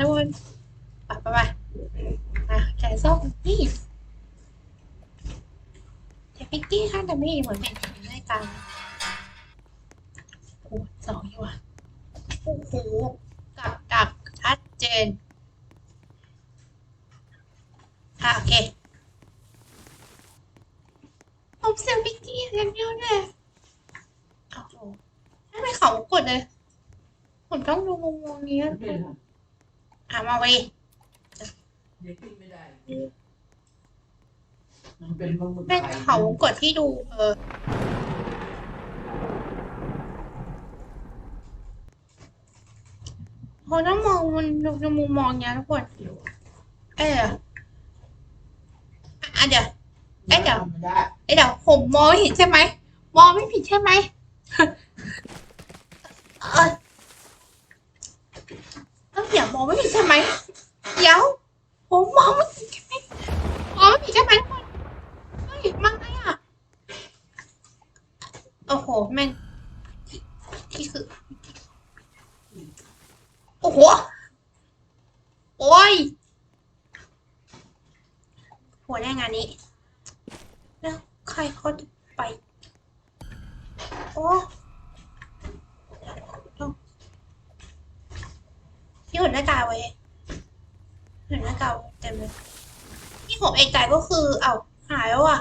ทุกคนไปไปไปอะแขนส้มนี่แต่พิกกี้ค่ะแต่ไม่เหมือนเป็นในกลางโอ้สองอยู่อะโอ้โหกับดักชัดเจนอะโอเคผมเสียงพิกกี้อย่างเดียวเลยโอ้โหไม่เขากดเลยผมต้องดูมุมมองนี้นะอะมาไปเด็กขึ้นไม่ได้ มันเป็นปลาหมึกเป็นไข่เขากดที่ดู เออ พอต้องมองมันดูมุมมองเนี้ยทุกคนเขียวเอออะเดี๋ยว เอ๊ะเดี๋ยวไม่ได้ เอ้ยเดี๋ยวผมมองไม่เห็นใช่ไหมมองไม่ผิดใช่ไหม เออ ต้องเดี๋ยวมองไม่ผิดใช่ไหมเดี๋ยวผมมองไม่ผิดใช่ไหมมองไม่ผิดใช่ไหมทุกคนเฮ้ยมาไงอะโอ้โหแม่งที่คือโอ้โหโอ้ยหัวแน่งานนี้แล้วใครเขาจะไปโอ้ที่หันหน้ากากไว้หันหน้ากากไว้เต็มเลย ที่ ผมเอกใจก็คือ เอาหายแล้วอะ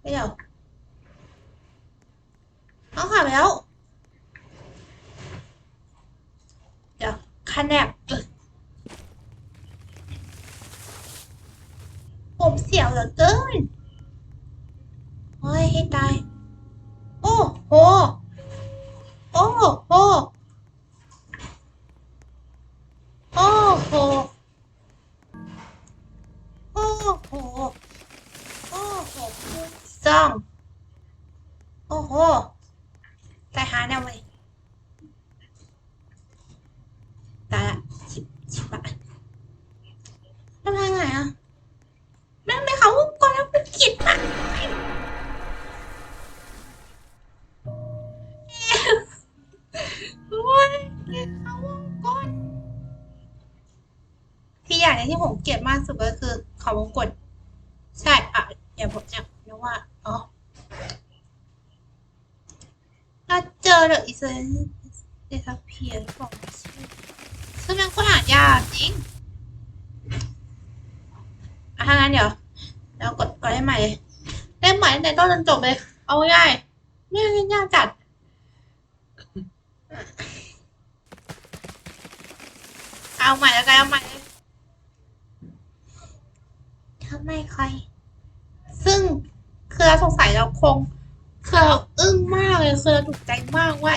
ไม่เดี๋ยวเอาหายแล้ว เดี๋ยวคันแนบผมเสียวเหลือเกินเฮ้ยให้ตาย โอ้โห โอ้โห โอ้โห เกลียดมากสุดก็คือเขาวงกลใช่อะอย่าบอกเนี่ยนะว่าอ๋อถ้าเจอเดอะอิเซนเดทัพเพียร์ของชื่อซึ่งมันก็หายากจริงอะถ้างั้นเดี๋ยวแล้วกดกดได้ใหม่เลยได้ใหม่ตั้งแต่ต้นจนจบเลย เอาง่ายๆไม่ได้ยากจัดเอาใหม่แล้วกันเอาใหม่เลยทำ ไม่ใคร ซึ่งคือเราสงสัยเราคงคือเราอึ้งมากเลยคือเราถูกใจมากว่า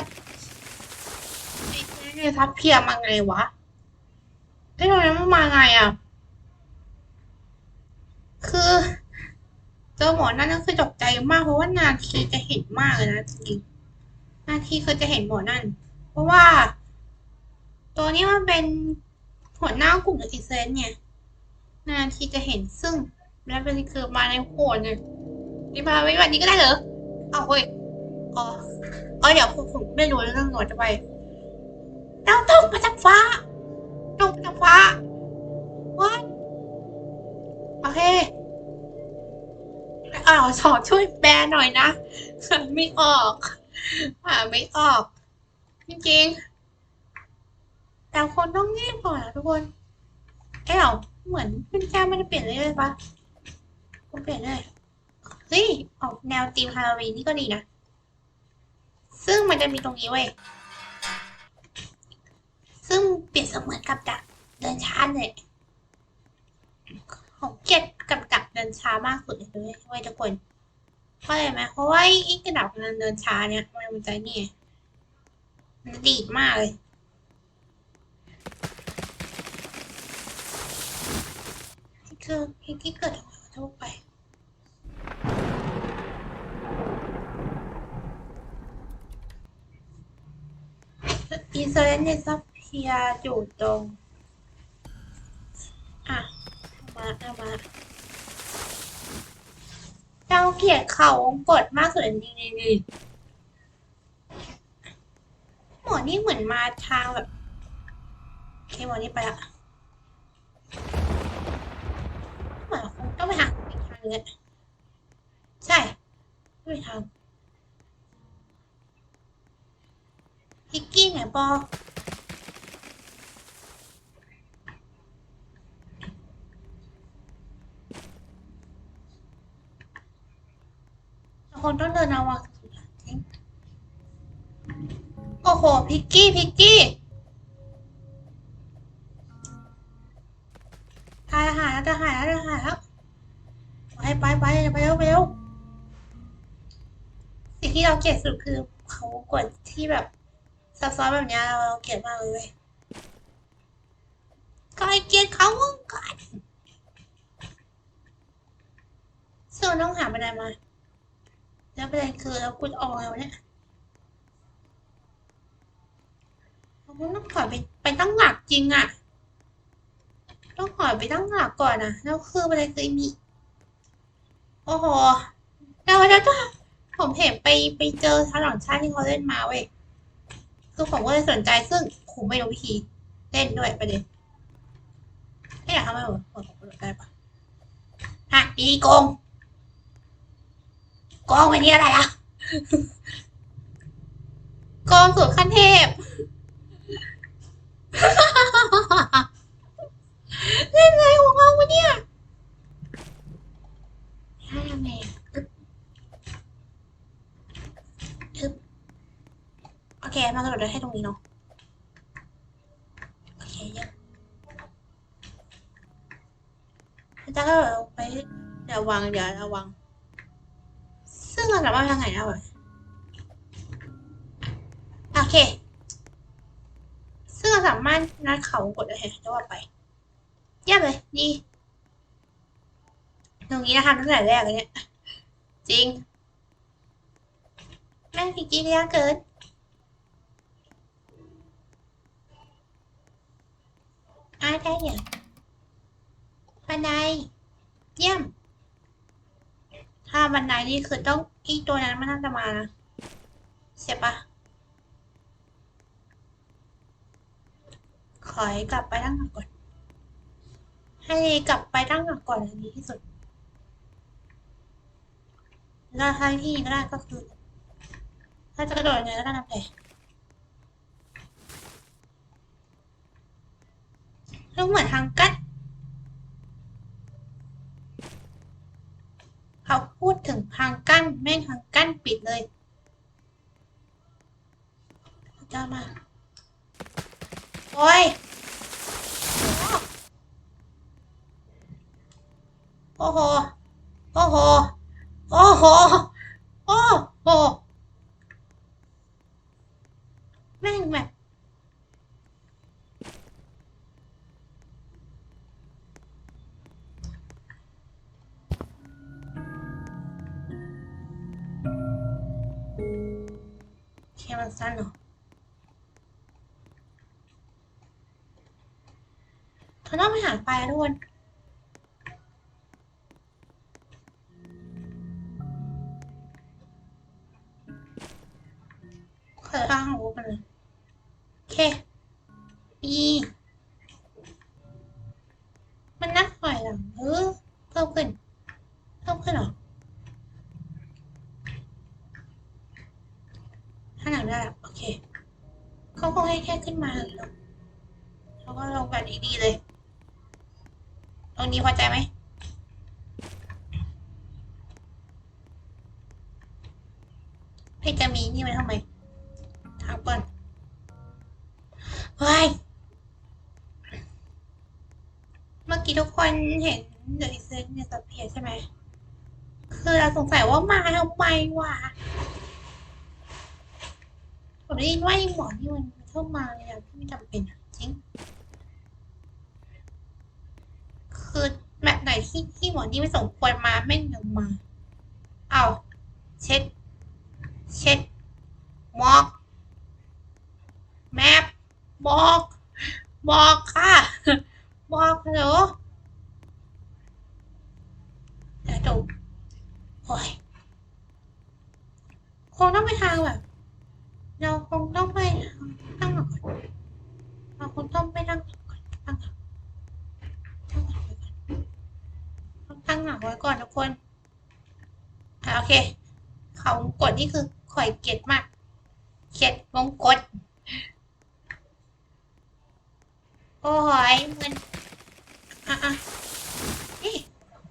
ไอ้เนี่ยทัพเพียมาไงวะไอ้ตรงนั้นมันมาไงอะ คือเจอหมอนั่นก็คือตกใจมากเพราะว่านาทีจะเห็นมากเลยนะจริงนาทีคือจะเห็นหมอนั่น เพราะว่า ตัวนี้มันเป็นหัวหน้ากลุ่มอิเซนเนี่ย นานที่จะเห็นซึ่งแล้วเป็นคือมาในหัวเนี่ยนี่มาไว้แบบนี้ก็ได้เหรอเอาเฮ้ยอ๋ออ๋อเดี๋ยวผมผมไม่รู้เรื่องหนวดจะไปดาวตกมาจากฟ้าตกมาจากฟ้าวัดโอเคอ้าวสอช่วยแปลหน่อยนะไม่ออก อ่าไม่ออก จริงๆแต่คนต้องเงียบก่อนนะทุกคนเอ้า เหมือนเป็นแก้วไม่ได้เปลี่ยนเลยเลยปะผมเปลี่ยนเลยเฮ้ยออกแนวธีมฮาโลวีนนี่ก็ดีนะ ซึ่งมันจะมีตรงนี้เว้ย ซึ่งเปรียบเสมือนกับดักเดินช้าเลยของเกียดกับดักเดินช้ามากสุดเลยเว้ยทุกคนเข้าใจไหมเพราะว่าไอ้กระดักเดินช้าเนี่ยมันมันจะนี่ไงมันดีดมากเลย คือพิกกี้เกิดอะไรขอโทษไปอีเซเลนเนซับเพียอยู่ตรง อะ มาเอามาเจ้าเกลียดเขาวงกดมากสุดจริงๆหมอนี่เหมือนมาทางแบบโอเคหมอนี่ไปละเหมือนคงต้องไปหา อีกทางนึงอะใช่ ไม่ไปทางพิกกี้ไหนปอเราคงต้องเดินระวังจริงโอ้โห พิกกี้ พิกกี้ทายหารแล้วจะหายแล้วจะหายแล้ว ไปไปไปไปเร็วไปเร็วสิ่งที่เราเกลียดสุดคือเขากดที่แบบซับซ้อนแบบเนี้ยเราเราเกลียดมากเลยเว้ยก็ไอเกลียดเขาก่อนส่วนต้องหาบันไดมา แล้วประเด็นคือเรากุดออกแล้วเนี่ยเราต้องถอยไปไปตั้งหลักจริงอะต้องถอยไปตั้งหลักก่อนนะแล้วคือประเด็นคือมี โอ้โหแล้วแล้วก็ผมเห็นไปไปเจอชาวต่างชาติที่เขาเล่นมาเว้ยคือผมก็เลยสนใจซึ่งผมไม่รู้วิธีเล่นด้วยประเด็นไม่อยากทำให้ผมผมผมได้ปะฮะอีโกงโกงไปนี่อะไรล่ะโกงสุดขั้นเทพ เล่นไงของเราวะเนี่ยให้ทำไงอะอึ๊บอึ๊บโอเค มากระโดดได้ให้ตรง นี้เนาะโอเคยี่ยมแล้วจ้าก็ไปเดี๋ยววางเดี๋ยวระวังซึ่งเราสามารถทางไหนได้วะโอเค ซึ่งเราสามารถนัดเขากดได้จะว่าไปเยี่ยมเลยดีตรงนี้นะคะตั้งแต่แรกเลยเนี่ยจริงแม่งพิกกี้เลี้ยงเกิน อาได้เนี่ยบันไดเยี่ยม ถ้าบันไดนี่คือต้องอีตัวนั้นมันน่าจะมานะเสียปะขอให้กลับไปตั้งหลักก่อน ให้กลับไปตั้งหลักก่อนอันนี้ที่สุดแล้วทางที่ก็ได้ก็คือ ถ้าจะกระโดดยังไงก็ได้นะแต่ แล้วเหมือนทางกั้นเขาพูดถึงทางกั้นแม่งทางกั้นปิดเลยเจ้ามา โอ้ย โอ้โห โอ้โห โอ้โห โอ้โห แม่งแบบ เคมันสั้นเหรอเขาต้องไปหาไปลาทุกคน ได้ละโอเคเขาคงให้แค่ขึ้นมาเหรอเขาก็ลงแบบดีๆเลยตรงนี้พอใจไหมให้จะมีนี่ไว้ทำไมทางเปิดเฮ้ยเมื่อกี้ทุกคนเห็นเดอะอิเซนเนี่ยสับเพียใช่ไหมคือเราสงสัยว่ามาทำไมวะ ผมได้ยินว่าไอ้หมอนี่มันเข้ามาเลยอะที่ไม่จำเป็นอะจริง คือแมตช์ไหนที่ที่หมอนี่ไม่สมควรมาแม่งยังมา เอาเช็ด เช็ดมอกแมปบอกบอกค่ะบอกเหรอเดี๋ยวดูโอ้ยคงต้องไปทางแบบ เราคงต้องไปทาง ว้ก่อนทุกคนอะโอเค เขาวงกด นี่คือข่อยเกลียดมากเกลียดวงกดโอ้ยมันอะอะนี่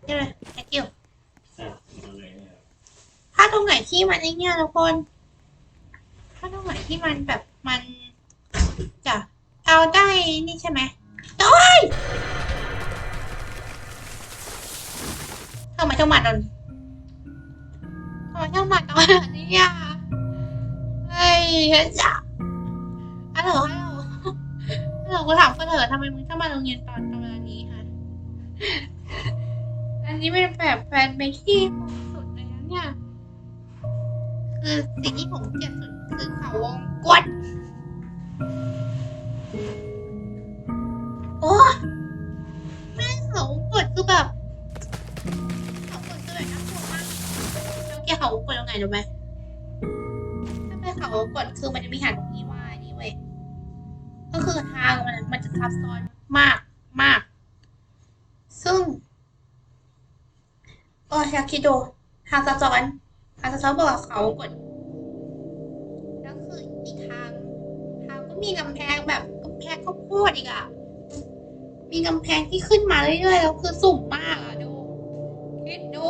เดี๋ยวเลย thank you ถ้าตรงไหนที่มันไอ้เนี่ยทุกคน ถ้าตรงไหนที่มันแบบมันจะเอาได้นี่ใช่ไหมโอ้ยทำไมต้องมาตอน ทำไมต้องมาตอนนี้อะเฮ้ยจ้ะฮัลโหลฮัลโหลฮัลโหลกูถามก็เถอะทำไมมึงต้องมาโรงเรียนตอนตอนเวลานี้คะอันนี้เป็นแบบแฟนเบกที่สุดเลยนะเนี่ย คือสิ่งที่ผมเกลียดสุดคือเขาวงกดโอ้แม่เขาวงกดคือแบบ งกดยังไงรู้ไหมถ้าเป็นเขากดคือมันจะมีหันที่ว่านี่เว้ยก็คือทางมันมันจะซับซ้อนมากมาก ซึ่งโอ้ยอยากคิดดูทางซับซ้อนทางซับซ้อนบอกเขากดแล้วคืออีกทาง ทางก็มีกำแพงแบบกำแพงข้าวโพดอีกอะมีกำแพงที่ขึ้นมาเรื่อยๆแล้วคือสุ่มมากอะดูคิดดู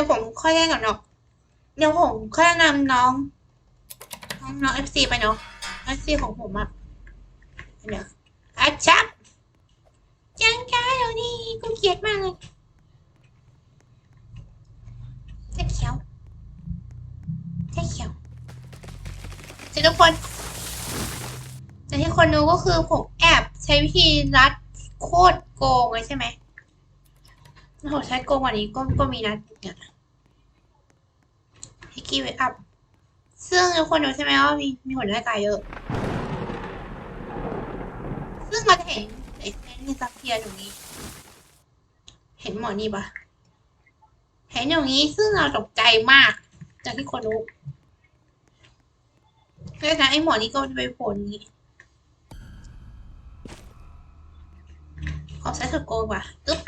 ดี๋ยวผมค่อยแนะนเนาะเดี๋ยวผมค่อยนำน้อง น้องน้องเอฟซีไปเนาะเอฟซีของผมอะเดี๋ยวอาชับจังจ้าเดี๋ยวนี้กูเกลียดมากเลยจ๊เขียวจ๊เขียวเจ๊ทุกคนแต่ที่คนรู้ก็คือผมแอบใช้วิธีรัดโคตรโกงเลยใช่ไหม โอ้โหใช้โกงกว่านี้ก็ก็มีนะเนี่ยฮิกกี้เวอัพ ซึ่งทุกคนรู้ใช่ไหมว่ามีมีผลร่างกายเยอะ ซึ่งเราจะเห็นไอ้เซนนี่ซับเทียอยู่นี้ เห็นหมอนี่ปะเห็นอย่างนี้ซึ่งเราตกใจมาก จากที่คนรู้เพราะฉะนั้นไอ้หมอนี่ก็จะไปผล่นี้ขอใช้สุดโกงว่ะอึ๊บ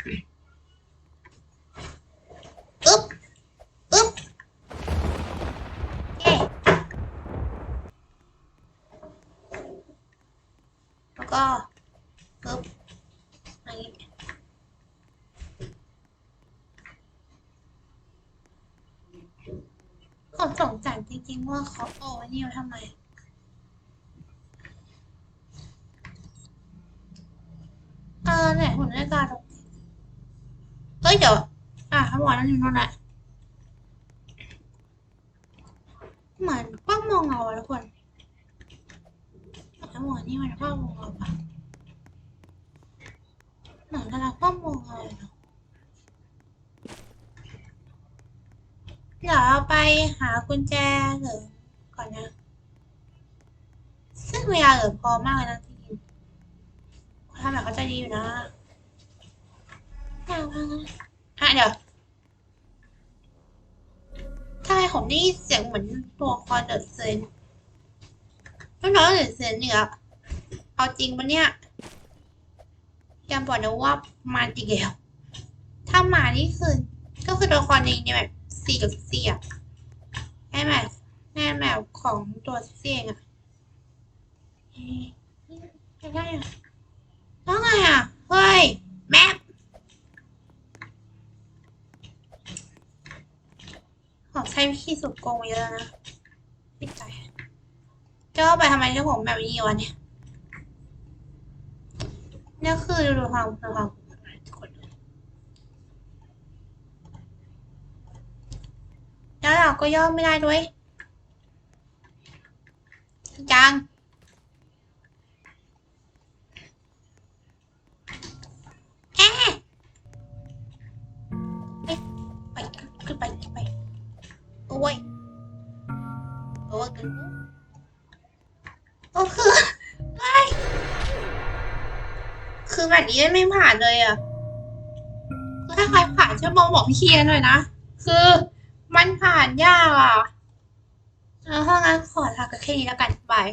อึ๊บอึ๊บเอ๊แล้วก็ปึ๊บอันนี้ผมสงสัยจริงๆว่าเขาเอาอันนี้มาทำไมเออเนี่ยหุ่นนาฬิกาตรงเอ้ยเดี๋ยวอะทั้งหมดนั่นอยู่นั่นแหละเหมือนป้องมองเงาอะทุกคนทั้งหมดนี่มันป้องมองเงาปะเหมือนกำลังป้องมองเงาเลยเนาะเดี๋ยวเราไปหากุญแจหลือ ก่อนนะ ซึ่งเวลาเหลือพอมากเลยนะที่จริงทำแบบเขาใจดีอยู่นะน่ารักนะอะเดี๋ยวทำไมผมได้ยินเสียงเหมือนตัวละครเดือดเซนน้องๆเดือดเซนเนี่ยเอาจริงปะเนี่ยยังบอกนะว่ามาจริงแล้วถ้ามานี่คือก็คือตัวละครในในแบบสี่กับสี่อะแม่แบ บแม่แบบของตัวเสี่ยงอะจะได้อะแล้วไงอะ เฮ้ย แมปขอใช้วิธีสุดโกงเยอะนะปิดใจจะว่าไปทำไมเจ้าผมแบบนี้วะเนี่ยนี่คือดูความดูความแล้วเราก็ย่อไม่ได้ด้วย จัง แอะไปไปขึ้นไปขึ้นไป โอ้ย โอ้ยกันโอ้คือไอ้ยคือแบบนี้ไม่ผ่านเลยอะถ้าใครผ่านช่วยมองบอกพี่เคียร์หน่อยนะ คือมันผ่านยากอะ ถ้างั้นขอลากันแค่นี้แล้วกันบาย